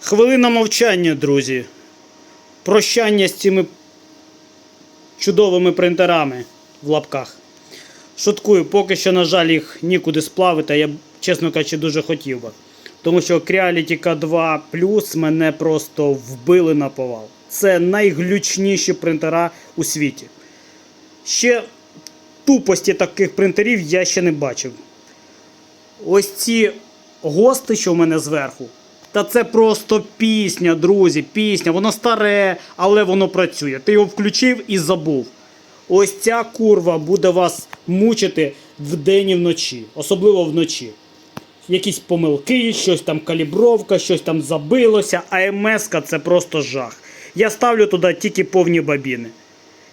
Хвилина мовчання, друзі. Прощання з цими чудовими принтерами в лапках. Шуткую, поки що, на жаль, їх нікуди сплавити, а я, чесно кажучи, дуже хотів би. Тому що Creality K2 Plus мене просто вбили на повал. Це найглючніші принтера у світі. Ще тупості таких принтерів я ще не бачив. Ось ці гости, що в мене зверху. Та це просто пісня, друзі, пісня. Воно старе, але воно працює. Ти його включив і забув. Ось ця курва буде вас мучити вдень і вночі, особливо вночі. Якісь помилки, щось там калібровка, щось там забилося, а МС це просто жах. Я ставлю туди тільки повні бабіни.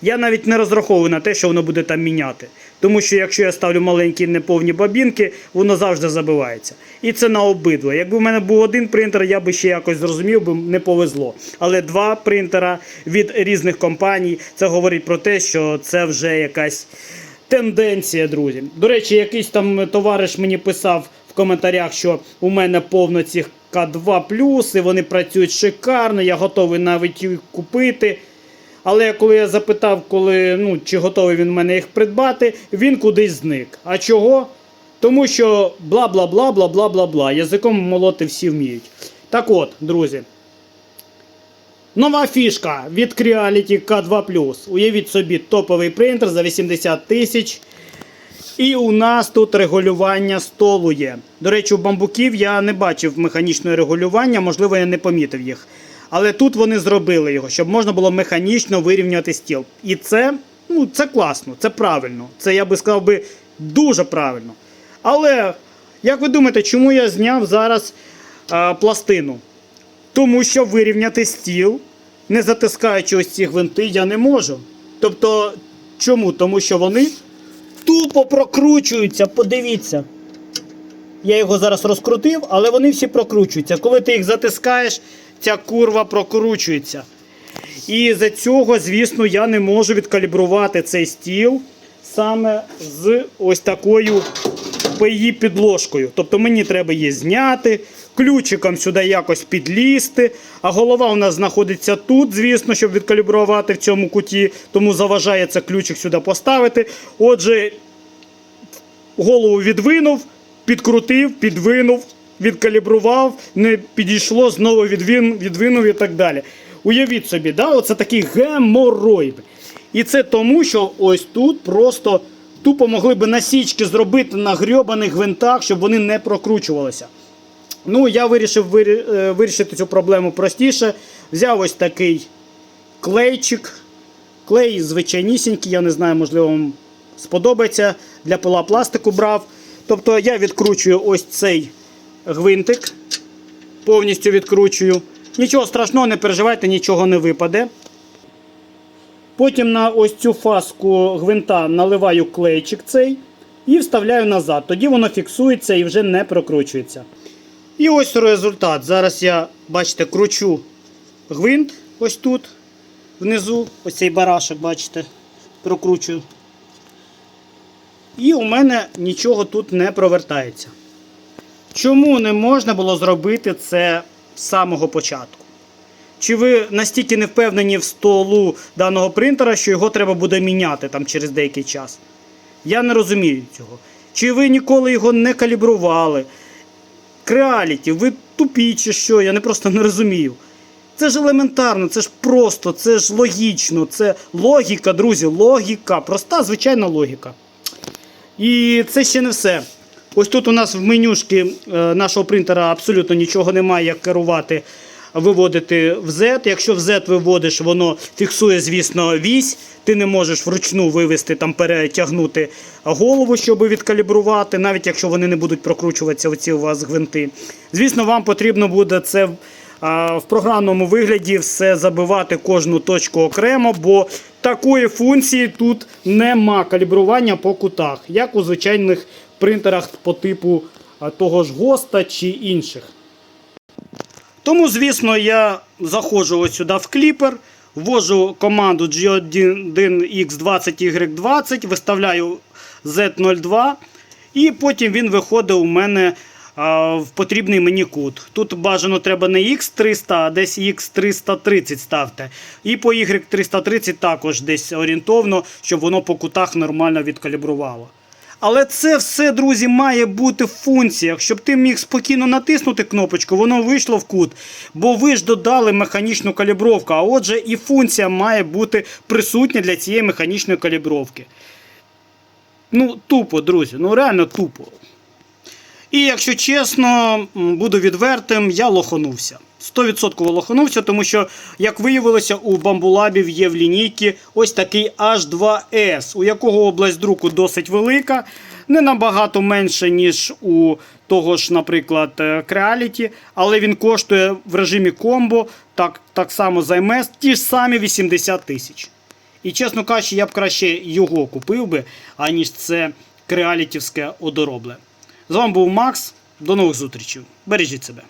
Я навіть не розраховую на те, що воно буде там міняти. Тому що якщо я ставлю маленькі неповні бабінки, воно завжди забивається. І це на обидва. Якби в мене був один принтер, я би ще якось зрозумів, би не повезло. Але два принтера від різних компаній, це говорить про те, що це вже якась тенденція, друзі. До речі, якийсь там товариш мені писав в коментарях, що у мене повно цих К2 і вони працюють шикарно, я готовий навіть їх купити. Але коли я запитав, коли, ну, чи готовий він в мене їх придбати, він кудись зник. А чого? Тому що бла бла бла бла бла бла бла. Язиком молоти всі вміють. Так от, друзі. Нова фішка від Creality K2 Уявіть собі топовий принтер за 80 тисяч. І у нас тут регулювання столу є. До речі, у бамбуків я не бачив механічного регулювання, можливо, я не помітив їх. Але тут вони зробили його, щоб можна було механічно вирівняти стіл. І це, ну, це класно, це правильно. Це я би сказав би дуже правильно. Але як ви думаєте, чому я зняв зараз а, пластину? Тому що вирівняти стіл, не затискаючи ось ці гвинти, я не можу. Тобто, чому? Тому що вони тупо прокручуються, подивіться. Я його зараз розкрутив, але вони всі прокручуються. Коли ти їх затискаєш, ця курва прокручується. І за цього, звісно, я не можу відкалібрувати цей стіл саме з ось такою її підложкою. Тобто мені треба її зняти, ключиком сюди якось підлізти. А голова у нас знаходиться тут, звісно, щоб відкалібрувати в цьому куті, тому заважає це ключик сюди поставити. Отже, голову відвинув, підкрутив, підвинув, відкалібрував, не підійшло, знову відвин, відвинув і так далі. Уявіть собі, да, оце такий геморой. І це тому, що ось тут просто тупо могли би насічки зробити на грьобаних гвинтах, щоб вони не прокручувалися. Ну, я вирішив вирі- е, вирішити цю проблему простіше. Взяв ось такий клейчик. Клей звичайнісінький, я не знаю, можливо, вам сподобається. Для пила пластику брав. Тобто я відкручую ось цей гвинтик. Повністю відкручую. Нічого страшного, не переживайте, нічого не випаде. Потім на ось цю фаску гвинта наливаю клейчик цей і вставляю назад. Тоді воно фіксується і вже не прокручується. І ось результат. Зараз я, бачите, кручу гвинт ось тут, внизу, ось цей барашок, бачите, прокручую. І у мене нічого тут не провертається. Чому не можна було зробити це з самого початку? Чи ви настільки не впевнені в столу даного принтера, що його треба буде міняти там через деякий час? Я не розумію цього. Чи ви ніколи його не калібрували? Креаліті, ви тупі чи що? Я не просто не розумію. Це ж елементарно, це ж просто, це ж логічно, це логіка, друзі, логіка. Проста, звичайна логіка. І це ще не все. Ось тут у нас в менюшки е, нашого принтера абсолютно нічого немає, як керувати, виводити в Z. Якщо в Z виводиш, воно фіксує, звісно, вісь. Ти не можеш вручну вивести, там перетягнути голову, щоб відкалібрувати, навіть якщо вони не будуть прокручуватися, оці у вас гвинти. Звісно, вам потрібно буде це в програмному вигляді все забивати кожну точку окремо, бо такої функції тут нема калібрування по кутах, як у звичайних принтерах по типу того ж ГОСТа чи інших. Тому, звісно, я заходжу ось сюди в кліпер, ввожу команду G1X20Y20, виставляю Z02, і потім він виходить у мене в потрібний мені кут. Тут бажано треба не X300, а десь X330 ставте. І по Y330 також десь орієнтовно, щоб воно по кутах нормально відкалібрувало. Але це все, друзі, має бути в функціях, щоб ти міг спокійно натиснути кнопочку, воно вийшло в кут. Бо ви ж додали механічну калібровку, а отже, і функція має бути присутня для цієї механічної калібровки. Ну, тупо, друзі, ну реально тупо. І якщо чесно, буду відвертим, я лоханувся. 100% лоханувся, тому що, як виявилося, у бамбулабів є в лінійці ось такий H2S, у якого область друку досить велика, не набагато менше, ніж у того ж, наприклад, е, Creality, але він коштує в режимі комбо, так, так само МС, ті ж самі 80 тисяч. І чесно кажучи, я б краще його купив би, аніж це креалітівське одоробле. З вами був Макс. До нових зустрічей. Бережіть себе.